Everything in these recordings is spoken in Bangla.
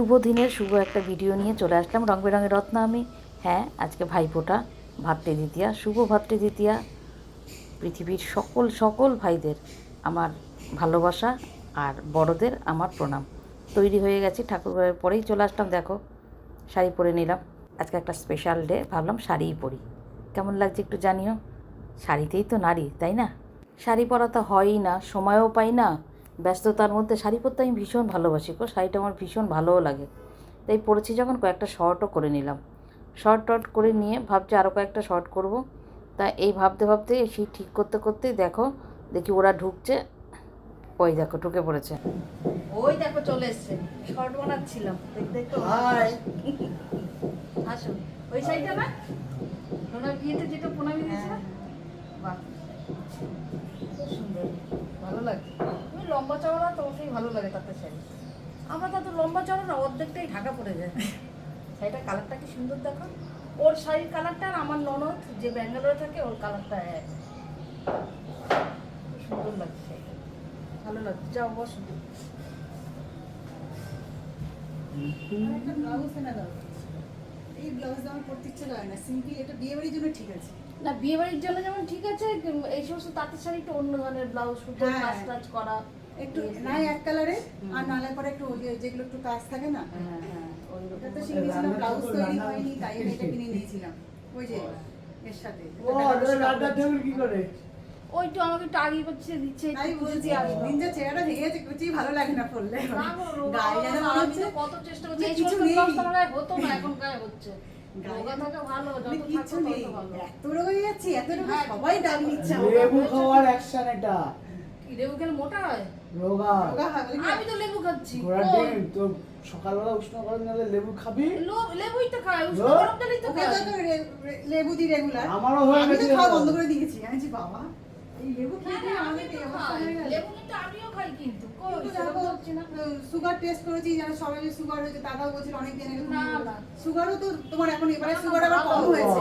শুভ দিনের শুভ একটা ভিডিও নিয়ে চলে আসলাম। রং বেরঙের রত্ন আমি। হ্যাঁ আজকে ভাইফোঁটা ভাতৃ দ্বিতীয়া, শুভ ভাতৃ দ্বিতীয়া। পৃথিবীর সকল সকল ভাইদের আমার ভালোবাসা আর বড়দের আমার প্রণাম। তৈরি হয়ে গেছি ঠাকুরঘরের পরেই চলে আসলাম। দেখো, শাড়ি পরে নিলাম। আজকে একটা স্পেশাল ডে ভাবলাম শাড়িই পরি। কেমন লাগছে একটু জানিও? শাড়িতেই তো নারী, তাই না? শাড়ি পরা তো হয়ই না, সময়ও পাই না। ব্যস্ততার মধ্যে শাড়ি পরতে আমি ভীষণ ভালোবাসি গো শাড়িটা আমার ভীষণ ভালোও লাগে। তাই পরেছি যখন কয়েকটা শর্টও করে নিলাম। শর্ট টর্ট করে নিয়ে ভাবছি আরও কয়েকটা শর্ট করব। তা এই ভাবতে ভাবতে সেই ঠিক করতে করতেই দেখো দেখি ওরা ঢুকছে। ওই দেখো ঢুকে পড়েছে। ওই দেখো চলে এসছে। শর্ট বানাচ্ছিলাম। দেখতে আসুন ওই সাইডটা না? ওনার বিয়েতে যেটা প্রণামী দিয়েছিলাম বাহ। খুব সুন্দর। ভালো লাগে তুমি লম্বা চওড়া তোমাকেই ভালো লাগে তাতে শাড়ি আমরা তো এত লম্বা চওড়া না অর্ধেকটাই ঢাকা পড়ে যায়। শাড়িটার কালারটা কি সুন্দর দেখো। ওর শাড়ির কালারটা আর আমার ননদ যে ব্যাঙ্গালোরে থাকে ওর কালারটা এক। সুন্দর লাগছে শাড়িটা। ভালো লাগছে। যাও বসো। এই ব্লাউজ আমার পরতে ইচ্ছে করে না। সিম্পল এটা বিয়ে বাড়ির জন্য ঠিক আছে। না বিয়ে বাড়ির জন্য যেমন ঠিক আছে এই সমস্ত তাঁতের শাড়ি একটু অন্য ধরনের ব্লাউজ সুতো হ্যাঁ। কাজ টাজ করা। একটু নাই এক কালারে আর নালে পরে একটু যেগুলো একটু কাজ থাকে না হ্যাঁ হ্যাঁ ওই এটা তো শিখেছিলাম ব্লাউজ তৈরি হয়নি তাই আমি এটা কিনে নিয়েছিলাম। ওই যে এর সাথে। কি করে? ওই তো আমাকে একটু করছে দিচ্ছে তাই খুঁজে বুঝেছি নিনজা চেহারা ভেঙে গেছে কুচি ভালো লাগে না পরলে। না গায়ে যেন আমি তো কত চেষ্টা করছি? কিছু নেই। হতো না এখন গায়ে হচ্ছে। মানে এত রোগ যাচ্ছে এত রোগ হ্যাঁ, সবাই ডাক নিচ্ছে। আমাকে। লেবু খাওয়ার অ্যাকশন এটা। লেবু খেলে মোটা হয়? রোগা রোগা হয় বলে কি? আমি তো লেবু খাচ্ছি। ঘোড়ার ডিম তোর সকালবেলা উষ্ণ গরম জলে লেবু খাবি? লেবুই তো খাই উষ্ণ গরম জলই তো খাই। তো রে- রে- লেবু দি রেগুলার। আমারও হয়ে আমি খাওয়া বন্ধ করে দিয়েছি আমি বলছি, বাবা এই লেবু খেয়ে আমি তো খাই। লেবু কিন্তু আমিও খাই কিন্তু কই, কিন্তু সেরকম দেখো, হচ্ছে না। সুগার টেস্ট করেছি যারা সবাই সুগার হয়েছে দাদাও বলছিল অনেক দিন। সুগারও তো তোমার এখন এবারে সুগার আবার কম হয়েছে।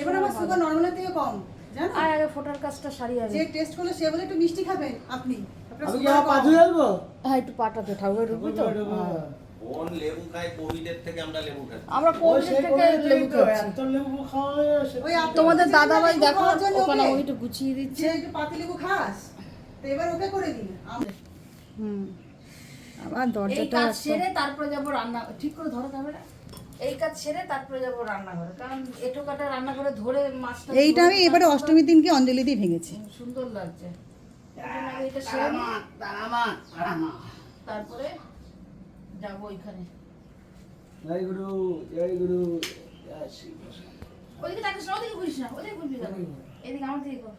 এবার আমার ভালো। সুগার নর্মালের থেকে কম জানো? আর আগে ফোটার কাজটা সারি আগে। যে টেস্ট করলে সে বলে একটু মিষ্টি খাবেন আপনি। আমি কি আমার কম। ঢালবো হ্যাঁ একটু পাটাতে ঠাকুরের ঢুকবি তো? হ্যাঁ। কোন লেবু খায়? কোভিডের থেকে আমরা লেবু খাচ্ছি। আমরা ওই থেকে লেবু খাচ্ছি। এত লেবু খাওয়া ওই তোমাদের দাদা ভাই দেখো ওখানে গুছিয়ে দিচ্ছে। একটু পাতি লেবু খাস তো এবার ওকে করে দিন হুম। আবার দরজাটা সেরে তারপরে যাব রান্না ঠিক করে ধরো ক্যামেরা এই কাজ সেরে তারপরে যাব রান্নাঘরে কারণ এটো কাটা রান্নাঘরে ধরে মাছটা এইটা আমি এবারে অষ্টমীর দিনকে অঞ্জলি দিয়ে ভেঙেছি। সুন্দর লাগছে। তারপরে যাব ওইখানে। জয় গুরু জয় গুরু। ওইদিকে তাকে না দিকে ঘুরিস না ওদিকে ঘুরবি এদিকে আমার দিকে কর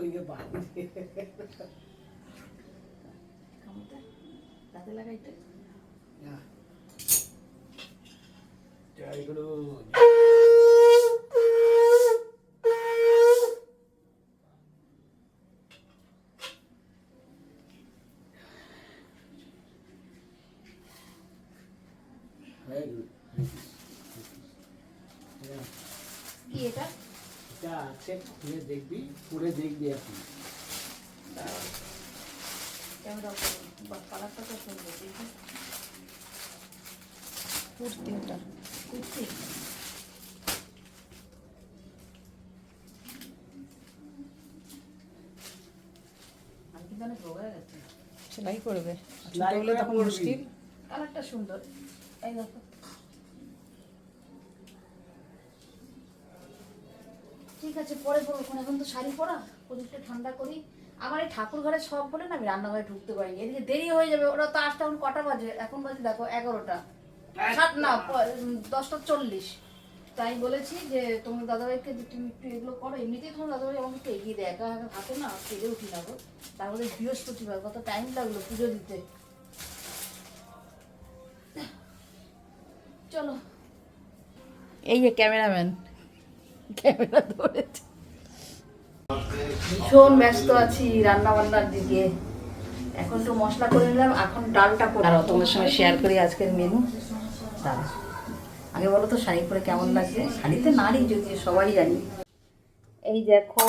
ওই যে বাইরে। কামড়টা লাগাইতে যা। জয় গুরু জয় গুরু যা। কি এটা এটা আছে খুলে দেখবি পুরে দেখবি এখন। কালারটা তো সুন্দর কুর্তি ওটা কুর্তি? আমি কিন্তু অনেক রোগা গেছে। সেলাই করবে। তখন। মুশকিল। কালারটা সুন্দর। এই দেখো। ঠিক আছে পরে বলো এখন তো শাড়ি পরা প্রদীপটা ঠান্ডা করি। আমার এই ঠাকুর ঘরে সব বলে না আমি রান্নাঘরে ঢুকতে পারিনি এদিকে দেরি হয়ে যাবে ওরা তো আসতে এখন কটা বাজে? এখন বাজে দেখো এগারোটা। সাত না দশটা চল্লিশ। তাই বলেছি যে তোমার দাদাভাইকে তুমি একটু এগুলো করো এমনিতেই তোমার দাদাভাই আমাকে একটু এগিয়ে দেয়। একা একা থাকো না পেরে উঠি না গো। তারপরে বৃহস্পতিবার কত টাইম লাগল পুজো দিতে। চলো। এই যে ক্যামেরাম্যান। ক্যামেরা ধরেছে ভীষণ ব্যস্ত আছি রান্না বান্নার দিকে। এখন তো মশলা করে নিলাম, এখন ডালটা করে আর তোমাদের সঙ্গে শেয়ার করি আজকের মেনু ডাল আগে বলো তো, শাড়ি পরে কেমন লাগছে? শাড়িতে নারী যদি, সবাই জানি। এই দেখো,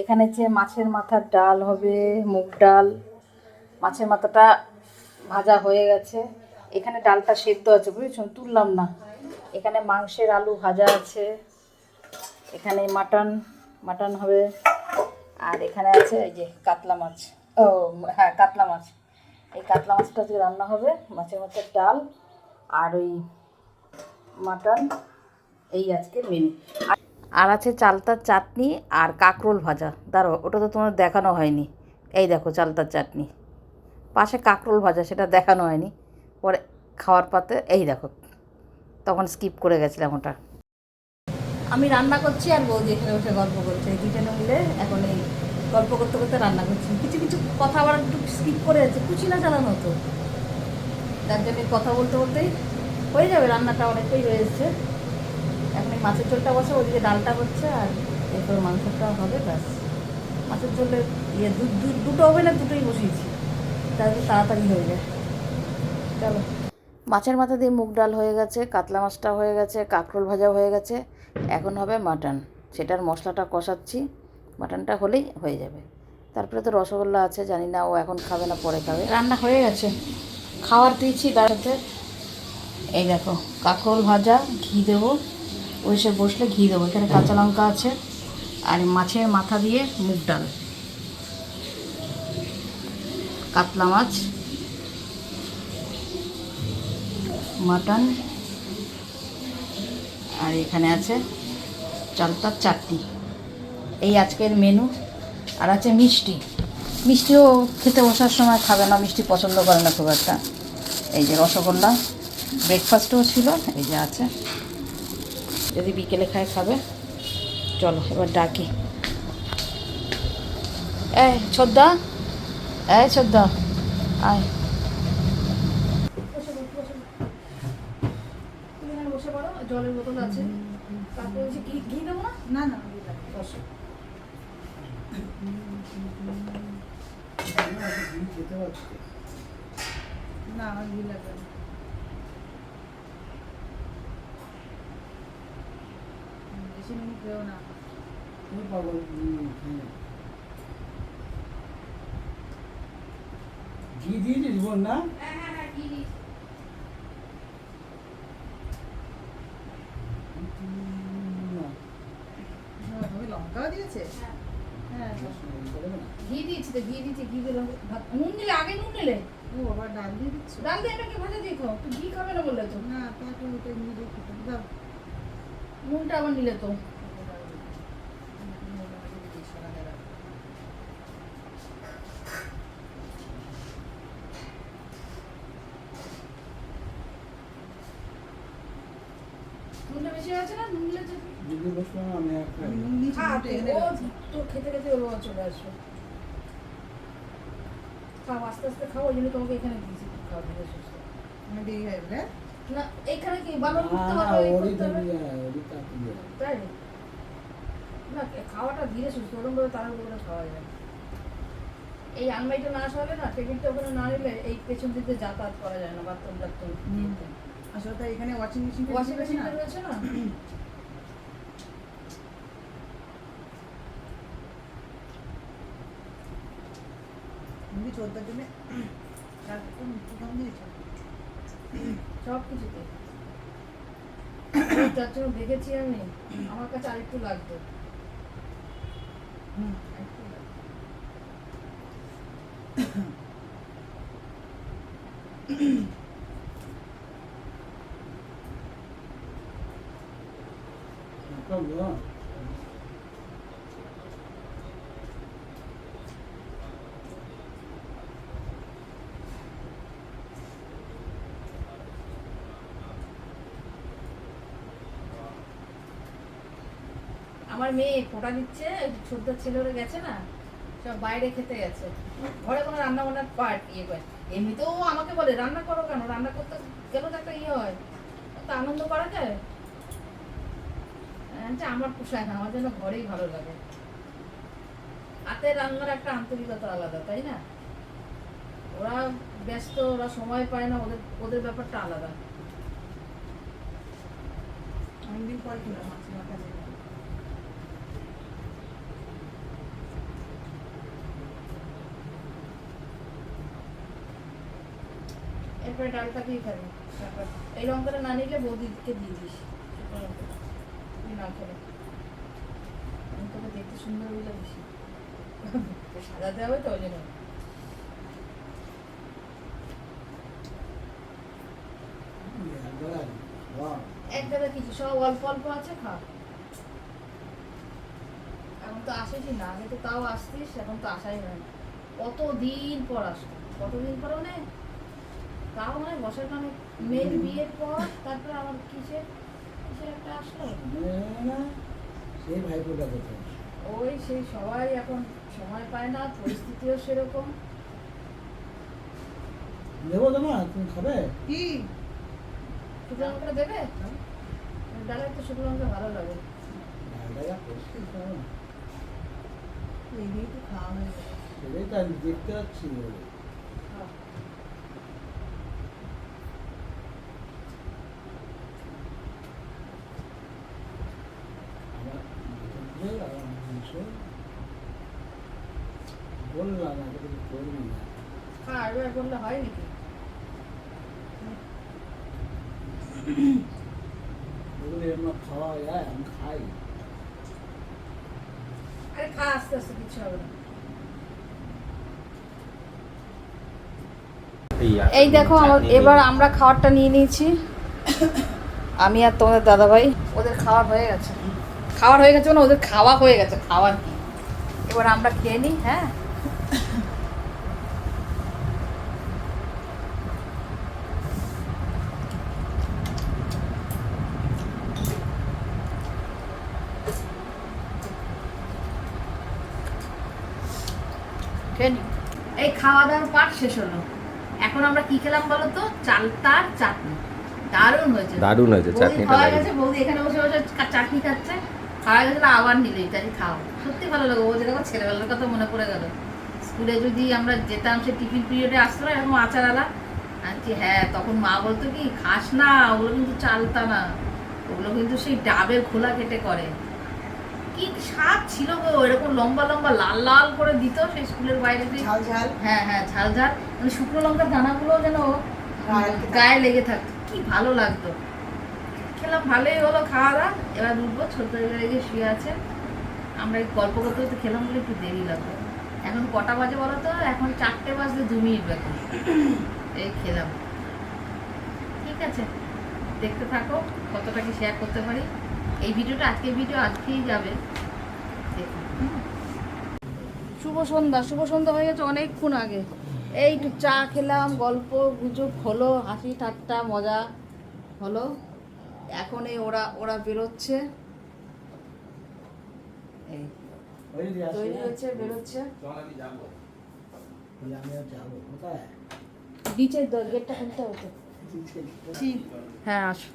এখানে যে মাছের মাথার ডাল হবে, মুগ ডাল। মাছের মাথাটা ভাজা হয়ে গেছে। এখানে ডালটা সেদ্ধ আছে, বুঝেছ? তুললাম না। এখানে মাংসের আলু ভাজা আছে। এখানে মাটন মাটন হবে। আর এখানে আছে এই যে কাতলা মাছ। ও হ্যাঁ কাতলা মাছ। এই কাতলা মাছটা আজকে রান্না হবে। মাছের মাথার ডাল আর ওই মাটন। এই আজকে মেনু। আর আছে চালতার চাটনি আর কাঁকরোল ভাজা। দাঁড়ো ওটা তো তোমার দেখানো হয়নি। এই দেখো চালতার চাটনি। পাশে কাঁকরোল ভাজা, সেটা দেখানো হয়নি। পরে খাওয়ার পাতে এই দেখো। তখন স্কিপ করে গেছিলাম ওটা। আমি রান্না করছি আর বৌদি এখানে বসে গল্প করছে। দুজনে মিলে এখন এই গল্প করতে করতে রান্না করছি। কিছু কিছু কথা আবার একটু স্কিপ করে যাচ্ছে। কুচি না চালানো তো যার জন্য কথা বলতে বলতেই হয়ে যাবে, রান্নাটা অনেকটাই হয়ে এসছে এখন এই মাছের ঝোলটা বসে, ওদিকে ডালটা হচ্ছে আর এরপর মাংসটা হবে, ব্যাস। মাছের ঝোলে ইয়ে দুটো হবে না, দুটোই বসিয়েছি। তাহলে তাড়াতাড়ি হয়ে যায়। চলো। মাছের মাথা দিয়ে মুগ ডাল হয়ে গেছে, কাতলা মাছটা হয়ে গেছে, কাঁকরোল ভাজা হয়ে গেছে। এখন হবে মাটন। সেটার মশলাটা কষাচ্ছি, মাটনটা হলেই হয়ে যাবে। তারপরে তো রসগোল্লা আছে, জানি না ও এখন খাবে না, পরে খাবে। রান্না হয়ে গেছে। খাওয়ার দিয়েছি সাথে। এই দেখো, কাঁকরোল ভাজা, ঘি দেবো। ওই সে বসলে ঘি দেবো। এখানে কাঁচা লঙ্কা আছে আর মাছের মাথা দিয়ে মুগ ডাল। কাতলা মাছ। মাটন। আর এখানে আছে চালতার চাটনি। এই আজকের মেনু আর আছে মিষ্টি। মিষ্টিও খেতে বসার সময় খাবে না, মিষ্টি পছন্দ করে না খুব একটা। এই যে রসগোল্লা ব্রেকফাস্টও ছিল, এই যে আছে। যদি বিকেলে খায়, খাবে। চলো, এবার ডাকি। এই, ছোদ্দা। এই, ছোদ্দা, আয় বসে পড়ো জলের বোতল আছে। তারপরে হচ্ছে ঘি ঘি দেবো না? না না না। আমার ঘি লাগবে না। বেশি নুন খেয়েও না। তুমি পাগল হুম। ঘি দিয়ে দিস বোন না? না, হ্যাঁ, ওই লঙ্কাও দিয়েছে হ্যাঁ করবে না। ঘি দিয়েছি তো ঘি দিয়েছি ঘি দিলাম। নুন দিলে আগে নুন দিলে ও আবার ডাল দিয়ে দিচ্ছ? ডাল দিয়ে এটাকে ভাজা দিয়ে খাও তুই ঘি খাবে না বললে তো? না তাকে ওটা নিয়ে দিয়ে দাও। নুনটা আবার নিলে তো নুনটা বেশি হয়েছে না নুন দিলে তো দিদি বসলাম আমি একটা আমি নুন দিয়েছি খা দুটো তুই, এখানে ও রাখছি। তো খেতে খেতে ওর চলে আসবে খাও আস্তে আস্তে খাও ওই জন্য তোমাকে এখানে দিয়েছি খাও ধীরে সুস্থে দেরি হয় বলে না এখানে কি বানান করতে না, এই করতে হবে? দিদি, হ্যাঁ। তাই না খাওয়াটা ধীরে সুস্থ ওরকম করে তাড়াহুড়ো করে খাওয়া যায় এই আনবাইটা না আসা হলে না টেবিলটা ওখানে না নিলে এই পেছন দিকে যাতায়াত করা যায় না বাথরুম টাথরুম আসলে এখানে ওয়াশিং মেশিন ওয়াশিং মেশিনটা রয়েছে না? তুমি চোদ্দার জন্য একদম একটু কম দিয়েছ সব কিছুতে যার জন্য দেখেছি আমি আমার কাছে আরেকটু লাগতো হুম একটু দাও। করব? আমার মেয়ে ফোটা দিচ্ছে ছোটদার ছেলেরা গেছে না, সব বাইরে খেতে গেছে। ঘরে কোনো রান্না বান্নার পার্ট ইয়ে করে। এমনিতেও আমাকে বলে, রান্না করো কেন? রান্না করতে গেলেও তো একটা ইয়ে হয়। তো আনন্দ করা যায়? আমি আমার পোষায় না, আমার জন্য ঘরেই ভালো লাগে। হাতে রান্নার একটা আন্তরিকতা আলাদা, তাই না? ওরা ব্যস্ত, ওরা সময় পায় না, ওদের ওদের ব্যাপারটা আলাদা। অনেকদিন পর কিনলাম মাছ মাখা যায় এই লঙ্কাটা না নিলে বৌদিকে দিয়ে দিস। না দেখতে সুন্দর সাজাতে হবে তো ওই জন্য। কিছু সব অল্প অল্প আছে, খা। এখন তো আসিসই না। আগে তো তাও আসতিস, এখন তো আসাই হয় কতদিন পর আসতো কতদিন পর মানে তাও মানে বছর মানে মেয়ের বিয়ের পর তারপরে আমার কিসের কিসের একটা আসলো? না সেই ভাইপোটা কোথায়? ওই সেই সবাই এখন সময় পায় না পরিস্থিতিও সেরকম। দেবো তো না তুমি খাবে? কি? শুকনো লঙ্কা দেবে? ডালের তো শুকনো লঙ্কা ভালো লাগে। এই নিয়ে তো খাওয়া হয়ে যাবে সেটাই তো আমি দেখতে পাচ্ছি খাও। আমার দুধে আর আমার মাংস বললাম না। বললে হয় নাকি? ওগুলো এমন খাওয়া যায় আমি খাই। আরে খা আস্তে আস্তে কিছু হবে না। এই দেখো আমার এবার আমরা খাবারটা নিয়ে নিয়েছি। আমি আর তোমাদের দাদাভাই ওদের খাওয়ার হয়ে গেছে। খাওয়ার হয়ে গেছে মানে ওদের খাওয়া হয়ে গেছে খাওয়ার কি এবার আমরা খেয়ে নিই হ্যাঁ খেয়ে নিই। এই খাওয়া দাওয়ার পাট শেষ হলো। এখন আমরা কি খেলাম বলো তো চালতার চাটনি। দারুণ হয়েছে। দারুণ হয়েছে, চাটনিটা খাওয়া। গেছে বৌদি এখানে বসে বসে চাটনি খাচ্ছে। খাওয়া গেছে না আবার নিলে ইত্যাদি খাও সত্যি ভালো লাগে। বৌদি দেখো ছেলেবেলার কথা মনে পড়ে গেল। স্কুলে যদি আমরা যেতাম সে টিফিন পিরিয়ডে আসতো না এরকম আচার আলা। আনছি হ্যাঁ তখন মা বলতো কি খাস না ওগুলো কিন্তু চালতা না। ওগুলো কিন্তু সেই ডাবের খোলা কেটে করে। কি স্বাদ ছিল গো? এরকম লম্বা লম্বা লাল লাল করে দিত সেই স্কুলের বাইরে ঝাল ঝাল। হ্যাঁ হ্যাঁ ঝাল ঝাল। মানে শুকনো লঙ্কার দানাগুলো যেন গায়ে লেগে থাকতো। কি ভালো লাগতো। খেলাম ভালোই হলো খাওয়া দাওয়া এবার উঠবো ছোট লেগে শুয়ে আছে। আমরা এই গল্প করতে করতে খেলাম বলে একটু দেরি লাগল। এখন কটা বাজে বলো তো? এখন চারটে বাজতে দু মিনিট বাকি। এই খেলাম। ঠিক আছে। দেখতে থাকো কতটা কি শেয়ার করতে পারি? এই ভিডিওটা আজকের ভিডিও আজকেই যাবে। শুভ সন্ধ্যা শুভ সন্ধ্যা হয়ে গেছে অনেকক্ষণ আগে। এই একটু চা খেলাম গল্প গুজব হলো হাসি ঠাট্টা মজা হলো। এখন এই ওরা ওরা বেরোচ্ছে। এই। তৈরি হচ্ছে বেরোচ্ছে। নিচের গেটটা খুলতে হতো ঠিক। হ্যাঁ আসো।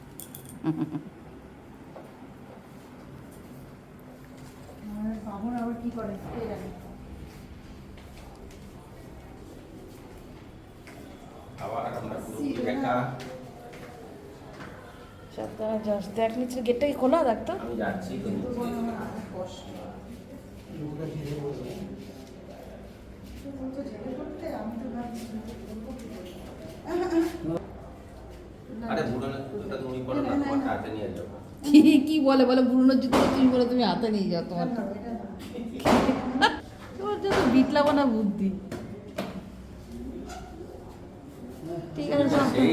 বাবুর আবার কি করে কে জানে আবার আমরা পুরো দেখা সাবধানে যাস দেখ নিচের গেটটা কি খোলা দেখতো আমি যাচ্ছি কিন্তু কষ্ট আরে বুড়োনের জুতোটা তুমি পরো না তোমার হাতে নিয়ে যাব কি বলে বলে পুরনো জুতো তুমি বলে তুমি হাতে নিয়ে যাও তোমার। তোমার জন্য বিটলাবো না বুদ্ধি। ঠিক আছে